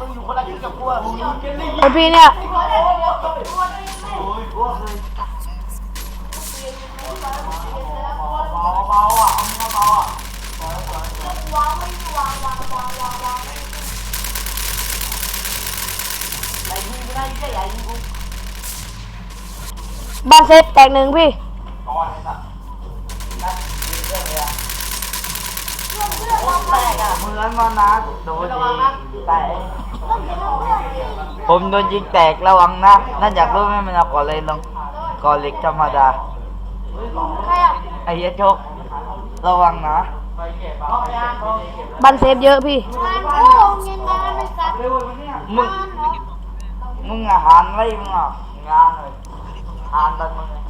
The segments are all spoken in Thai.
มึงอยู่คนละที่กับกูอะมึงเกลี่ไอพี่เนี่ย โอ้ยอ้วกเลยเบาเบาอะเอาเบาอะวางไม่วางวางวางวางวางใหญ่ยิงกูได้ยี่ใหญ่ยิงกูบ้านเซฟแตกหนึ่งพี่ ก่อนไอ้สัสนั่นยิงเรื่องเลยอะ เพื่อนเพื่อน โอ้ แตกอะเหมือนมันนะโดนยิงแตกเพื่อนเพื่อนเพื่อนผมโดนยิงแตกระวังนะน่าอยากรู้ไหมมันเอาก่อนเลยลงก่อนเหล็กธรรมดาใครอะไอ้เหี้ยโชคระวังนะบ้านเซฟเยอะพี่งานโอ้เงินงานไม่สัตว์มึงงานเนาะมึงอาหารอะไรมึงอะงานเลยหานตันมึงเลย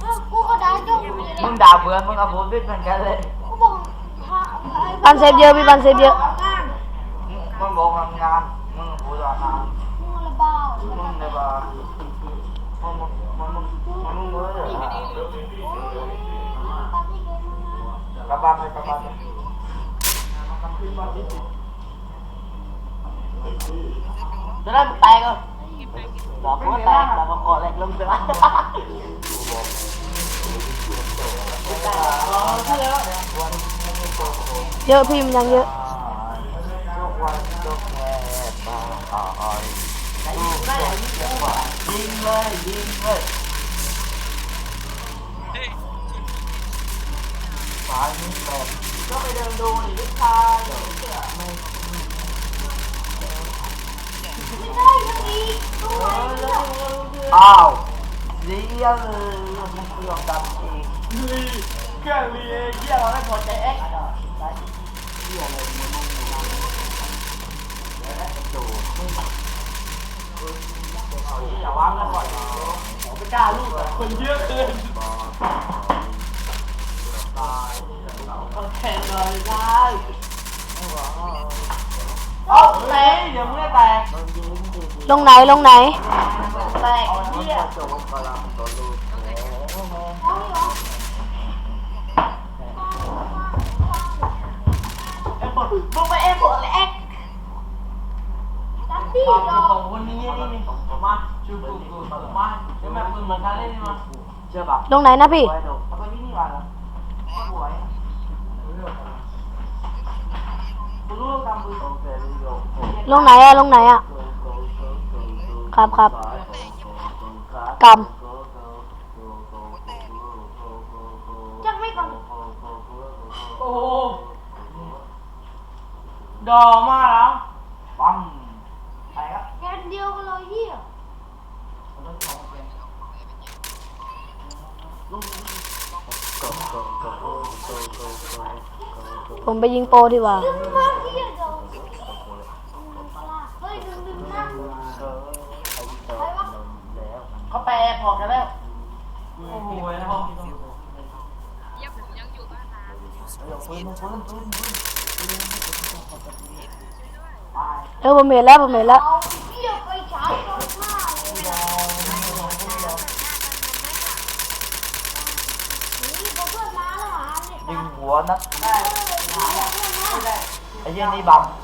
เออกูก็ได้จบอยู่เลยมึงด่าเพื่อนมึงกับผมด้วยเหมือนกันเลยกูบอกพาไอ้บ้านเซฟเยอะพี่บ้านเซฟเยอะงานมึงบอกว่างานมึงพูดว่างานมึงระเบ้ามึงเลยว่ามึงมึงมึงมึงมึงมึงเลยปาร์ตี้เกมมึงนะกลับบ้านไปกลับบ้านไปจะได้แตกเหรอบอก ว่าแตกแล้วก็กอดเหล็กลงไปละ เยอะพี่มันยังเยอะยิงเลยยิงเลยสายนี้แบบก็ไปเดินดูหนิลูกชายเดี๋ยวไม่ไม่ได้ยังอีกดูไว้เนี่ยอ้าวเลี้ยงเลยมันเกี่ยวกับเองลีเครื่องลีเกี่ยวไม่พอใจเอ็กซ์ เกี่ยวเลยมึงมึงแล้วดูมึงอย่าวางแล้วก่อนไม่กล้าลูกคนเยอะเกินแข่งเลยได้เอาแตกเดี๋ยวมึงแตกลงไหนลงไหนแตกเนี่ยไอ้ปด มึงไปเอ็มปดเลยเอ็กตัดที่ตอนดนี้อกของคนนี้นี่นี่มาชูกูกูมาเดี๋ยวแม่ปืนมือนกันเลยนี่มาเชื่อป่ะลงไหนนะพี่ไว้ดูแล้วก็ที่นี่มาแล้วสวยกูรู้ทำปืนโอเครู้ลงไหนอะลงไหนอะครับครับกำจักไม่ก่อนโอ้ ดอมาแล้วปั๊มไปครับแค่เดียวกันเลยเหี้ยำผมไปยิงโปรดีกว่า ดึงมาเหี้ยเดี๋ยวเฮ้ยดึงดึงนะใครวะเขาแปลพอกันแล้วโอ้โหแล้วยังผมยังอยู่บ้านนะ ปืนปืนปืนปืนไปเออผมเห็นแล้วผมเห็นแล้วเอาเหี้ยไปฉายตรงหน้าเลยนะนี่พอเพื่อนมาแล้วหาเนี่ยยิงหัวนัดเออเพื่อนมาไอ้ยี่นี่บังเ